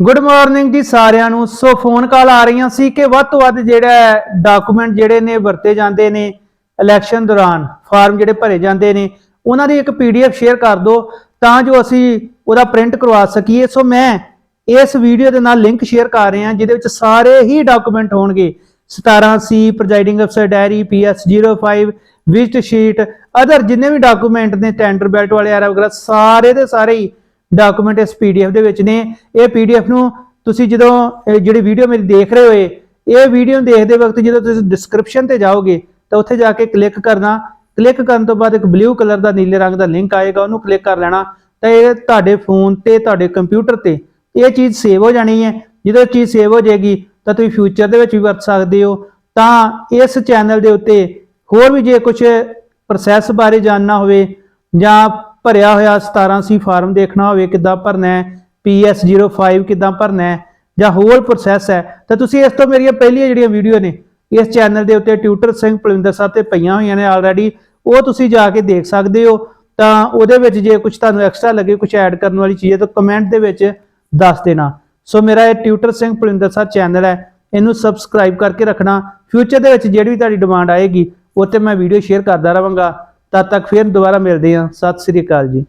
Good morning ਜੀ ਸਾਰਿਆਂ ਨੂੰ। ਸੋ ਫੋਨ ਕਾਲ ਆ ਰਹੀਆਂ ਸੀ ਕਿ ਵੱਧ ਤੋਂ ਵੱਧ ਜਿਹੜਾ ਡਾਕੂਮੈਂਟ ਜਿਹੜੇ ਨੇ ਵਰਤੇ ਜਾਂਦੇ ਨੇ ਇਲੈਕਸ਼ਨ ਦੌਰਾਨ ਫਾਰਮ ਜਿਹੜੇ ਭਰੇ ਜਾਂਦੇ ਨੇ, ਉਹਨਾਂ ਦੀ ਇੱਕ ਪੀਡੀਐਫ ਸ਼ੇਅਰ ਕਰ ਦਿਓ, ਤਾਂ ਜੋ ਅਸੀਂ ਉਹਦਾ ਪ੍ਰਿੰਟ ਕਰਵਾ ਸਕੀਏ। ਸੋ ਮੈਂ ਇਸ ਵੀਡੀਓ ਦੇ ਨਾਲ ਲਿੰਕ ਸ਼ੇਅਰ ਕਰ ਰਿਹਾ, ਜਿਹਦੇ ਵਿੱਚ ਸਾਰੇ ਹੀ ਡਾਕੂਮੈਂਟ ਹੋਣਗੇ। 17C ਪ੍ਰੈਜ਼ਾਈਡਿੰਗ ਅਫਸਰ diary PS05 visit sheet other ਜਿੰਨੇ ਵੀ ਡਾਕੂਮੈਂਟ ਨੇ ਟੈਂਡਰ ਬੈਲਟ ਵਾਲੇ ਆਰਾ ਵਗੈਰਾ, ਸਾਰੇ ਦੇ ਸਾਰੇ ਹੀ ਡਾਕੂਮੈਂਟ ਇਸ ਪੀਡੀਐਫ ਦੇ ਵਿੱਚ ਨੇ। ਇਹ ਪੀਡੀਐਫ ਨੂੰ ਤੁਸੀਂ ਜਦੋਂ ਇਹ ਜਿਹੜੀ ਵੀਡੀਓ ਮੇਰੀ ਦੇਖ ਰਹੇ ਹੋਏ, ਇਹ ਵੀਡੀਓ ਦੇਖਦੇ ਵਕਤ ਜਦੋਂ ਤੁਸੀਂ ਡਿਸਕ੍ਰਿਪਸ਼ਨ ਤੇ ਜਾਓਗੇ, ਤਾਂ ਉੱਥੇ ਜਾ ਕੇ ਕਲਿੱਕ ਕਰਨਾ। ਕਲਿੱਕ ਕਰਨ ਤੋਂ ਬਾਅਦ ਇੱਕ ਬਲੂ ਕਲਰ ਦਾ, ਨੀਲੇ ਰੰਗ ਦਾ ਲਿੰਕ ਆਏਗਾ, ਉਹਨੂੰ ਕਲਿੱਕ ਕਰ ਲੈਣਾ। ਤਾਂ ਇਹ ਤੁਹਾਡੇ ਫੋਨ ਤੇ, ਤੁਹਾਡੇ ਕੰਪਿਊਟਰ ਤੇ ਇਹ ਚੀਜ਼ ਸੇਵ ਹੋ ਜਾਣੀ ਹੈ। ਜਦੋਂ ਇਹ ਚੀਜ਼ ਸੇਵ ਹੋ ਜਾਏਗੀ, ਤਾਂ ਤੁਸੀਂ ਫਿਊਚਰ ਦੇ ਵਿੱਚ ਵੀ ਵਰਤ ਸਕਦੇ ਹੋ। ਤਾਂ ਇਸ ਚੈਨਲ ਦੇ ਉੱਤੇ ਹੋਰ ਵੀ ਜੇ ਕੁਝ ਪ੍ਰੋਸੈਸ ਬਾਰੇ ਜਾਣਨਾ ਹੋਵੇ ਜਾਂ ਭਰਿਆ ਹੋਇਆ 17C ਫਾਰਮ ਦੇਖਣਾ ਹੋਵੇ ਕਿੱਦਾਂ ਭਰਨਾ ਹੈ PS05 ਕਿੱਦਾਂ ਭਰਨਾ ਹੈ, ਜਾਂ ਹੋਰ ਪ੍ਰੋਸੈਸ ਹੈ, ਤਾਂ ਤੁਸੀਂ ਇਸ ਤੋਂ ਮੇਰੀਆਂ ਪਹਿਲੀਆਂ ਜਿਹੜੀਆਂ ਵੀਡੀਓ ਨੇ, ਇਸ ਚੈਨਲ ਦੇ ਉੱਤੇ ਟਿਊਟਰ ਸਿੰਘ ਪਲਵਿੰਦਰ ਸਾਹਿਬ ਤੇ ਪਈਆਂ ਹੋਈਆਂ ਨੇ ਆਲਰੇਡੀ ਉਹ ਤੁਸੀਂ ਜਾ ਕੇ ਦੇਖ ਸਕਦੇ ਹੋ, ਤਾਂ ਉਹਦੇ ਵਿੱਚ ਜੇ ਕੁਝ ਤੁਹਾਨੂੰ ਐਕਸਟਰਾ ਲੱਗੇ ਕੁਝ ਐਡ ਕਰਨ ਵਾਲੀ ਚੀਜ਼ ਹੈ, ਤਾਂ ਕਮੈਂਟ ਦੇ ਵਿੱਚ ਦੱਸ ਦੇਣਾ। ਸੋ ਮੇਰਾ ਇਹ ਟਿਊਟਰ ਸਿੰਘ ਪਲਵਿੰਦਰ ਸਾਹਿਬ ਚੈਨਲ ਹੈ, ਇਹਨੂੰ ਸਬਸਕ੍ਰਾਈਬ ਕਰਕੇ ਰੱਖਣਾ ਫਿਊਚਰ ਦੇ ਵਿੱਚ ਜਿਹੜੀ ਵੀ ਤੁਹਾਡੀ ਡਿਮਾਂਡ ਆਏਗੀ ਉਹ ਤੇ ਮੈਂ ਵੀਡੀਓ ਸ਼ੇਅਰ ਕਰਦਾ ਰਵਾਂਗਾ ਤਦ ਤੱਕ ਫਿਰ ਦੁਬਾਰਾ ਮਿਲਦੇ ਹਾਂ। ਸਤਿ ਸ੍ਰੀ ਅਕਾਲ ਜੀ।